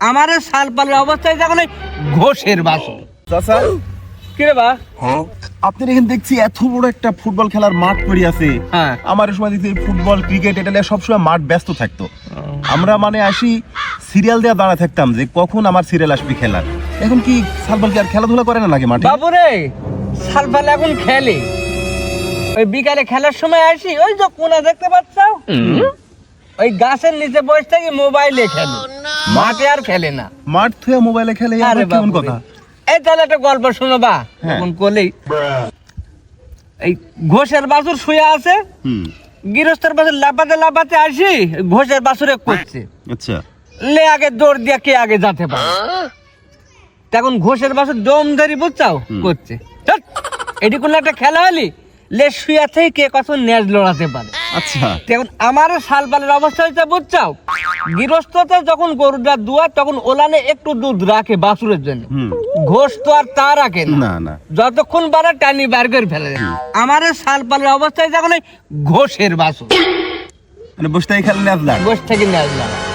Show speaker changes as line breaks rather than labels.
আমার শালপালের অবস্থায় যখন ঘোষের বাসন
চাচা?
কিরে বা?
আপনার এখানে দেখছি এত বড় একটা ফুটবল খেলার মাঠ পড়ে আছে।
হ্যাঁ।
আমার সময় দেখছি ফুটবল ক্রিকেট এটা নিয়ে সবসময় মাঠ ব্যস্ত থাকতো। আমরা মানে আসি সিরিয়াল দেওয়া দাঁড়া থাকতাম যে কখন আমার সিরিয়াল আসবে খেলার। এখন কি সালবল কি আর খেলাধুলা করে না নাকি মাঠে?
বাবু রে শালপাল এখন খেলে। ওই বিকালে খেলার সময় আসি ওই যে কোনা দেখতে পাচ্ছ? ওই গাছের নিচে বসে থাকি মোবাইলে খেলে। মাঠে আর খেলে না।
মাঠ থুয়ে মোবাইলে খেলে
আরে
কেমন কথা?
এই তাহলে একটা গল্প শোনো বা।
হ্যাঁ।
এখন কোলেই এই ঘোষের বাছুর শুয়ে আছে।
হুম।
গৃহস্থের বাছুর লাপাতে লাপাতে আসি ঘোষের বাছুরে করছে।
আচ্ছা।
লে আগে দৌড় দিয়ে কে আগে যেতে পারে। তখন ঘোষের বাছুর দম ধরি বুঝছাও? করছে। এটি কোনো একটা খেলা হলি? লে শুয়া থেকে কে কত ন্যাজ লড়াতে পারে?
আচ্ছা।
তখন আমার শালপালের অবস্থা হয়েছে বুঝছাও? গৃহস্থতে যখন গরুটা দুয়া তখন ওলানে একটু দুধ রাখে বাছুরের জন্য। ঘোষ তো আর তা রাখে
না। না
যতক্ষণ পারে টানি বার করে ফেলে দেয়। আমার এই শালপালের অবস্থায় যখন এই ঘোষের বাসু
মানে বসে থেকে খেলেন আপনার
ঘোষ থেকে নিয়ে আসলাম